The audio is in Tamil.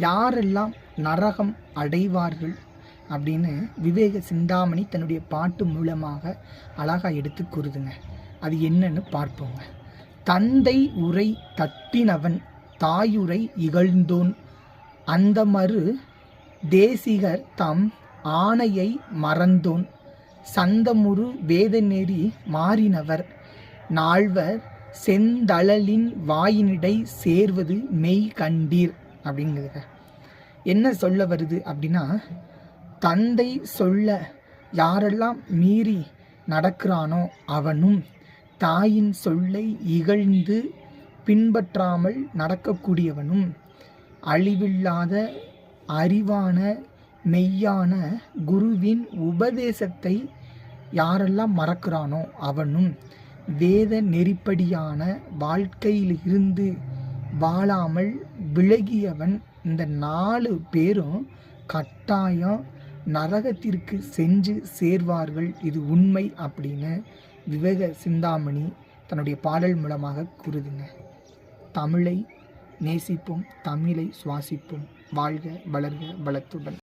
யாரெல்லாம் நரகம் அடைவார்கள் அப்படின்னு விவேக சிந்தாமணி தன்னுடைய பாட்டு மூலமாக அழகாக எடுத்து கூறுதுங்க. அது என்னன்னு பார்ப்போங்க. தந்தை உரை தட்டினவன் தாயுரை இகழ்ந்தோன். அந்த மறு தேசிகர் தம் ஆணையை மறந்தோன். சந்தமுரு வேதநெறி மாறினவர். நால்வர் செந்தழலின் வாயினிடை சேர்வது மெய் கண்டீர். அப்படிங்கிறத என்ன சொல்ல வருது அப்படின்னா தந்தை சொல்ல யாரெல்லாம் மீறி நடக்கிறானோ அவனும் தாயின் சொல்லை இகழ்ந்து பின்பற்றாமல் நடக்கக்கூடியவனும் அழிவில்லாத அறிவான மெய்யான குருவின் உபதேசத்தை யாரெல்லாம் மறக்கிறானோ அவனும் வேத நெறிப்படியான வாழ்க்கையில் இருந்து வாழாமல் விலகியவன் இந்த நாலு பேரும் கட்டாயம் நரகத்திற்கு சென்று சேர்வார்கள். இது உண்மை அப்படின்னு விவேக சிந்தாமணி தன்னுடைய பாடல் மூலமாக கூறுதுங்க. தமிழை நேசிப்போம் தமிழை சுவாசிப்போம். வாழ்க வளர்க வளத்துடன்.